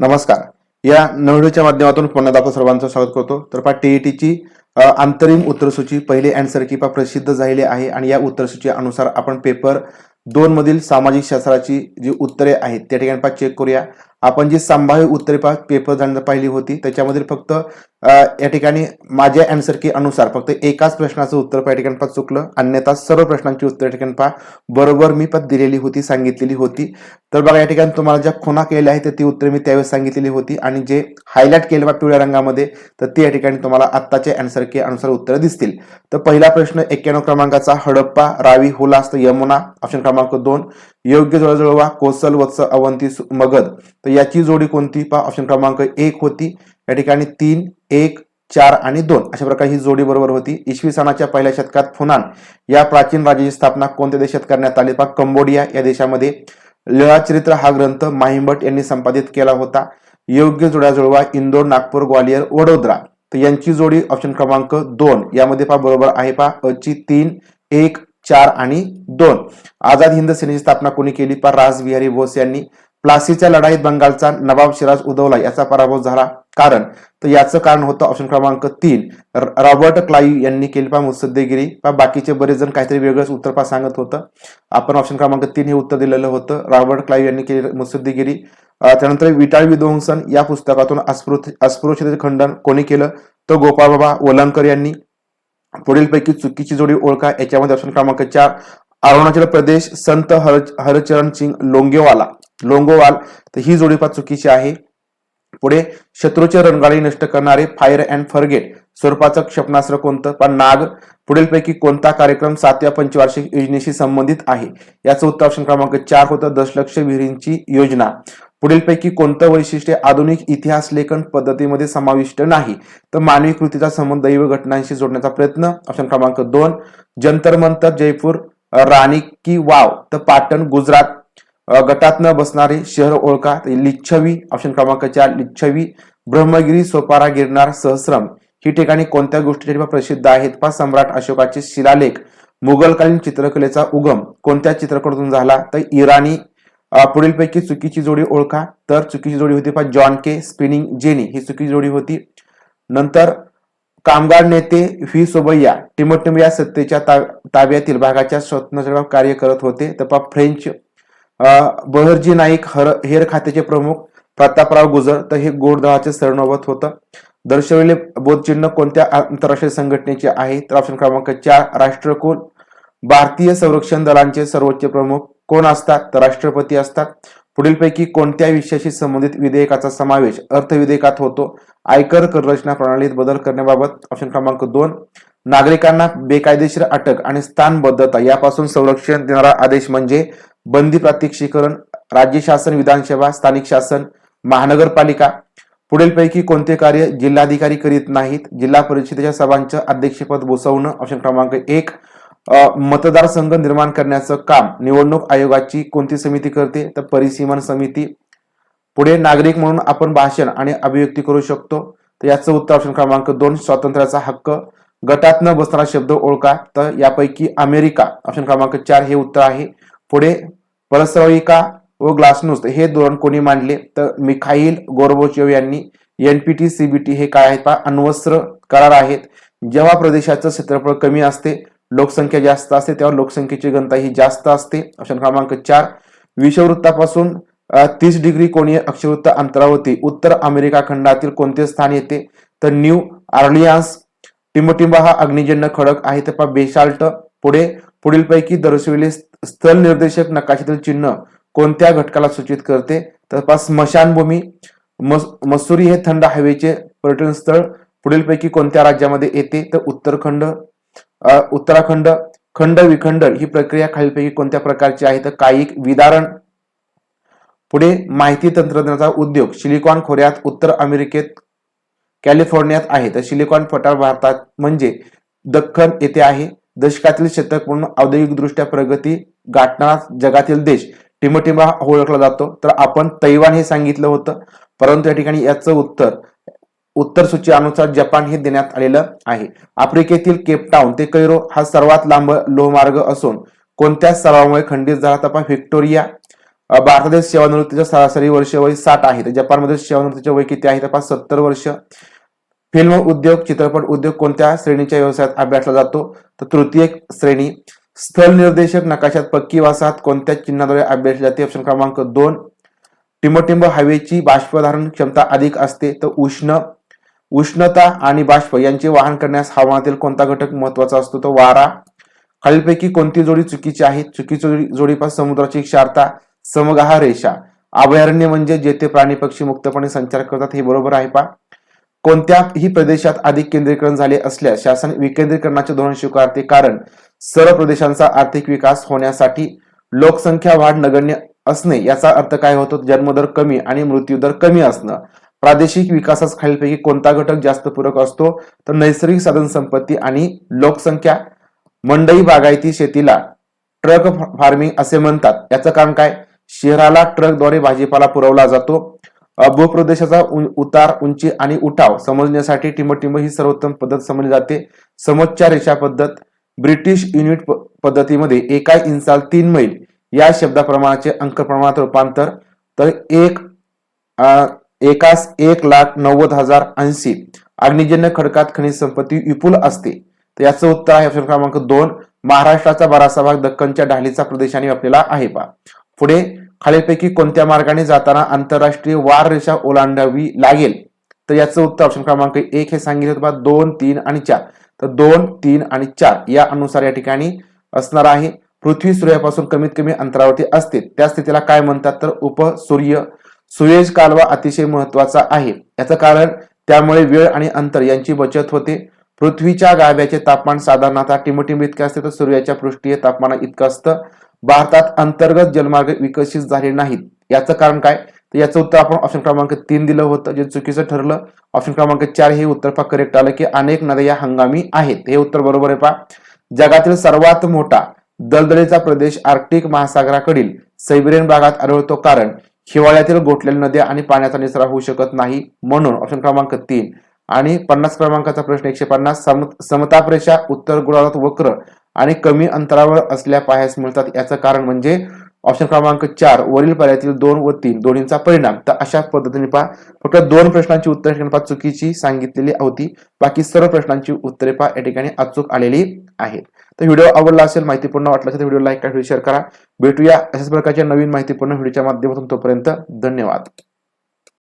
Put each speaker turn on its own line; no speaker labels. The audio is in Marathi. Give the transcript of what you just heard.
नमस्कार. या नवडीच्या माध्यमातून पुन्हा आपण सर्वांचं स्वागत करतो. तर पहा टीईटीची अंतरिम उत्तरसूची पहिली अँसर की पा प्रसिद्ध झालेली आहे आणि या उत्तरसूची अनुसार आपण पेपर दोन मधील सामाजिक शास्त्राची जी उत्तरे आहेत त्या ठिकाणी पहा चेक करूया. आपण जी संभाव्य उत्तरे पेपर जाणं पाहिली होती त्याच्यामधील फक्त या ठिकाणी माझ्या अँसर की अनुसार फक्त एकाच प्रश्नाचं उत्तर पहा या ठिकाणी पहा चुकलं. अन्यथा सर्व प्रश्नांची उत्तर या ठिकाणी पहा. बरोबर मी पण दिलेली होती सांगितलेली होती. तर बघा या ठिकाणी तुम्हाला ज्या खुणा केल्या आहेत तर ती उत्तरे मी त्यावेळेस सांगितलेली होती. आणि जे हायलाइट केले बा पिवळ्या रंगामध्ये तर ते या ठिकाणी तुम्हाला आत्ताच्या अँसर के अनुसार उत्तरं दिसतील. तर पहिला प्रश्न एक्क्याण्णव क्रमांकाचा हडप्पा रावी हुलास तर यमुना ऑप्शन क्रमांक दोन. योग्य जवळजवळ कोसल वत्स अवंती सु- मगध. तर याची जोडी कोणती? पहा ऑप्शन क्रमांक एक होती. या ठिकाणी तीन एक चार आणि दोन. अशा प्रकारे ही जोडी बरोबर होती. इसवी सणाच्या पहिल्या शतकात फुनान या प्राचीन राज्याची स्थापना कोणत्या देशात करण्यात आली? पहा कंबोडिया या देशामध्ये. लीळाचरित्र हा ग्रंथ माहिंभट यांनी संपादित केला होता. योग्य जोड्या जुळवा इंदोर नागपूर ग्वालियर वडोदरा. तर यांची जोडी ऑप्शन क्रमांक दोन. यामध्ये पहा बरोबर आहे पहा. अची तीन एक चार आणि दोन. आझाद हिंद सेनेची स्थापना कोणी केली? पहा राजविहारी बोस यांनी. प्लासीच्या लढाईत बंगालचा नवाब सिराज उदौला याचा पराभव झाला. कारण तर याचं कारण होतं ऑप्शन क्रमांक तीन. रॉबर्ट क्लाईव्ह यांनी केली पा. मुत्सद्देगिरी पा. बाकीचे बरेच जण काहीतरी वेगळंच उत्तर पा. सांगत होतं. आपण ऑप्शन क्रमांक तीन हे उत्तर दिलेलं होतं. रॉबर्ट क्लाईव्ह यांनी केली मुत्सद्देगिरी त्यानंतर विटाळ विध्वंसन या पुस्तकातून अस्पृश्य अस्पृश्यतेचे खंडन कोणी केलं? तर गोपाळबाबा ओलंकर यांनी. पुढीलपैकी चुकीची जोडी ओळखा. याच्यामध्ये ऑप्शन क्रमांक चार अरुणाचल प्रदेश संत हर हरचरण सिंग लोंगेवाला. लोंगोवाल तर ही जोडी पहा चुकीची आहे. पुढे शत्रूचे रणगाडी नष्ट करणारे फायर अँड फरगेट स्वरूपाचं क्षेपणास्त्र कोणतं? पण नाग. पुढीलपैकी कोणता कार्यक्रम सातव्या पंचवार्षिक योजनेशी संबंधित आहे? याचं उत्तर ऑप्शन क्रमांक चार होतं. दशलक्ष विहिरींची योजना. पुढीलपैकी कोणतं वैशिष्ट्य आधुनिक इतिहास लेखन पद्धतीमध्ये समाविष्ट नाही? तर मानवी कृतीचा संबंध दैव घटनांशी जोडण्याचा प्रयत्न. ऑप्शन क्रमांक दोन जंतर मंतर जयपूर राणी की वाव. तर पाटण गुजरात गटात न बसणारे शहर ओळखा. लिच्छवी ऑप्शन क्रमांक चार लिच्छवी ब्रह्मगिरी सोपारा गिरणार सहस्रम. ही ठिकाणी कोणत्या गोष्टीसाठी प्रसिद्ध आहेत? पा सम्राट अशोकाचे शिलालेख. मुघलकालीन चित्रकलेचा उगम. कोणत्या चित्रकलेतून झाला? तर इराणी पुढीलपैकी चुकीची जोडी ओळखा. तर चुकीची जोडी होती पहा जॉन के स्पिनिंग जेनी. ही चुकीची जोडी होती. नंतर कामगार नेते व्ही सोबैया टिमोटिम या सत्तेच्या ता- ताब्यातील भागाच्या स्वतंत्र कार्य करत होते. तर फ्रेंच बहरजी नाईक हर हेर खात्याचे प्रमुख प्रतापराव गुजर. तर हे गोडदळाचे सरनोबत होतं. दर्शवलेले बोधचिन्ह कोणत्या आंतरराष्ट्रीय संघटनेचे आहे? तर ऑप्शन क्रमांक चार राष्ट्रकुल भारतीय संरक्षण दलांचे सर्वोच्च प्रमुख कोण असतात? तर राष्ट्रपती असतात. पुढीलपैकी कोणत्या विषयाशी संबंधित विधेयकाचा समावेश अर्थविधेयकात होतो. आयकर कर रचना प्रणालीत बदल करण्याबाबत ऑप्शन क्रमांक दोन. नागरिकांना बेकायदेशीर अटक आणि स्थानबद्धता यापासून संरक्षण देणारा आदेश म्हणजे बंदी प्रात्यक्षिकरण राज्य शासन विधानसभा स्थानिक शासन महानगरपालिका. पुढीलपैकी कोणते कार्य जिल्हाधिकारी करीत नाहीत? जिल्हा परिषदेच्या सभांचं अध्यक्षपद बसवणं ऑप्शन क्रमांक एक. मतदारसंघ निर्माण करण्याचं काम निवडणूक आयोगाची कोणती समिती करते? तर परिसीमन समिती. पुढे नागरिक म्हणून आपण भाषण आणि अभिव्यक्ती करू शकतो. तर याचं उत्तर ऑप्शन क्रमांक दोन स्वातंत्र्याचा हक्क. गटात न बसणारा शब्द ओळखा. तर यापैकी अमेरिका ऑप्शन क्रमांक चार हे उत्तर आहे. पुढे परस्रविका व ग्लासनुस्त हे धोरण कोणी मांडले? तर मिखाईल गोरबोचेव यांनी. एनपीटी सीबीटी हे काय आहेत पहा? अण्वस्त्र करार आहेत. जेव्हा प्रदेशाचं क्षेत्रफळ कमी असते लोकसंख्या जास्त असते तेव्हा लोकसंख्येची घनता ही जास्त असते. ऑप्शन क्रमांक चार विषववृत्तापासून तीस डिग्री कोणीय अक्षवृत्त अंतरावरती उत्तर अमेरिका खंडातील कोणते स्थान येते? तर न्यू आर्लियान्स टिंबटिंबा हा अग्निजन्य खडक आहे. तर बेशाल्ट बेसाल्ट पुढे पुढीलपैकी दर्शविले स्थल निर्देशक नकाशातील चिन्ह कोणत्या घटकाला सूचित करते? तर स्मशानभूमी मस मसुरी हे थंड हवेचे पर्यटन स्थळ पुढीलपैकी कोणत्या राज्यामध्ये येते? तर उत्तराखंड उत्तराखंड खंड विखंड ही प्रक्रिया खालीलपैकी कोणत्या प्रकारची आहे? तर कायिक विदारण पुढे माहिती तंत्रज्ञानाचा उद्योग सिलिकॉन खोऱ्यात उत्तर अमेरिकेत कॅलिफोर्नियात आहे. तर सिलिकॉन पठार भारतात म्हणजे दख्खन येथे आहे. दशकातील शतक म्हणून औद्योगिकदृष्ट्या प्रगती गाठणारा जगातील देश. टिमटिमा ओळखला जातो. तर आपण तैवान हे सांगितलं होतं. परंतु या ठिकाणी याचं उत्तर उत्तर सूची अनुसार जपान हे देण्यात आलेलं आहे. आफ्रिकेतील केपटाऊन ते कैरो हा सर्वात लांब लोहमार्ग असून कोणत्या सरावामुळे खंडित झाला तपा व्हिक्टोरिया भारतातील सेवानिवृत्तीच्या सरासरी वर्ष वय साठ आहे. तर जपानमध्ये सेवानिवृत्तीचे वय किती आहे? तपास सत्तर वर्ष. फिल्म उद्योग चित्रपट उद्योग कोणत्या श्रेणीच्या व्यवसायात अभ्यासला जातो? तर तृतीय श्रेणी स्थल निर्देशक नकाशात पक्की वासात कोणत्या चिन्हाद्वारे अभ्यासली जाते? ऑप्शन क्रमांक दोन टिंबटिंब हवेची बाष्पधारण क्षमता अधिक असते तर उष्ण उष्णता आणि बाष्प यांचे वाहन करण्यास हवामानातील कोणता घटक महत्त्वाचा असतो? तो वारा. खालीलपैकी कोणती जोडी चुकीची आहे? चुकीची जोडी जोडीपास समुद्राची क्षारता समगाहा रेषा. अभयारण्य म्हणजे जेथे प्राणी पक्षी मुक्तपणे संचार करतात हे बरोबर आहे पा कोणत्याही प्रदेशात अधिक केंद्रीकरण झाले असल्यास शासन विकेंद्रीकरणाचे धोरण स्वीकारते कारण सर्व प्रदेशांचा आर्थिक विकास होण्यासाठी लोकसंख्या वाढ नगण्य असणे याचा अर्थ काय होतो? जन्मदर कमी आणि मृत्यूदर कमी असणं. प्रादेशिक विकासास खालीलपैकी कोणता घटक जास्त पूरक असतो? तर नैसर्गिक साधन संपत्ती आणि लोकसंख्या. मंडई बागायती शेतीला ट्रक फार्मिंग असे म्हणतात. याचं कारण काय? शहराला ट्रकद्वारे भाजीपाला पुरवला जातो. भूप्रदेशाचा उ- उतार उंची आणि उठाव समजण्यासाठी टिंबटिंब ही सर्वोत्तम पद्धत समजली जाते. समोच्चा रेषा पद्धत ब्रिटिश युनिट प- पद्धतीमध्ये एका इंचाल तीन मैल या शब्दाप्रमाणाचे अंक प्रमाणात रूपांतर. तर एक एकास एक लाख नव्वद हजार ऐंशी. अग्निजन्य खडकात खनिज संपत्ती विपुल असते. तर याचं उत्तर आहे ऑप्शन क्रमांक दोन. महाराष्ट्राचा बराचसा भाग दक्कनच्या ढालीचा प्रदेशाने व्यापलेला आहे पा पुढे खालीलपैकी कोणत्या मार्गाने जाताना आंतरराष्ट्रीय वार रेषा ओलांडावी लागेल? तर याचं उत्तर ऑप्शन क्रमांक एक हे सांगितलं बा दोन तीन आणि चार. तर दोन तीन आणि चार या अनुसार या ठिकाणी असणार आहे. पृथ्वी सूर्यापासून कमीत कमी अंतरावरती असते. त्या स्थितीला काय म्हणतात? तर उपसूर्य सुयज कालवा अतिशय महत्त्वाचा आहे. याचं कारण त्यामुळे वेळ आणि अंतर यांची बचत होते. पृथ्वीच्या गाव्याचे तापमान साधारणतः टिमटिम इतके असते तर सूर्याच्या पृष्ठीय तापमान इतकं असतं. भारतात अंतर्गत जलमार्ग विकसित झाले नाहीत. याचं कारण काय? तर याचं उत्तर आपण ऑप्शन क्रमांक तीन दिलं होतं जे चुकीचं ठरलं. ऑप्शन क्रमांक चार हे उत्तर पा करेक्ट आलं की अनेक नद्या या हंगामी आहेत. हे उत्तर बरोबर आहे पा जगातील सर्वात मोठा दलदलीचा प्रदेश आर्क्टिक महासागराकडील सैबेरियन भागात आढळतो. कारण हिवाळ्यातील गोठलेल्या नद्या आणि पाण्याचा निचरा होऊ शकत नाही म्हणून ऑप्शन क्रमांक तीन आणि पन्नास क्रमांकाचा प्रश्न एकशे पन्नास सम समतापरेषा उत्तर गोलार्धात वक्र आणि कमी अंतरावर असल्या पाहायस मिळतात याचं कारण म्हणजे ऑप्शन क्रमांक चार वरील पर्यायातील दोन व तीन दोन्हींचा परिणाम. तर अशा पद्धतीने पहा. फक्त दोन प्रश्नांची उत्तरे चुकीची सांगितलेली होती. बाकी सर्व प्रश्नांची उत्तरे पहा. या ठिकाणी अचूक आलेली आहे तर व्हिडिओ आवडला असेल माहितीपूर्ण वाटलं असेल तर व्हिडिओ लाईक करा व्हिडिओ शेअर करा. भेटूया अशाच प्रकारच्या नवीन माहितीपूर्ण व्हिडिओच्या माध्यमातून तोपर्यंत धन्यवाद.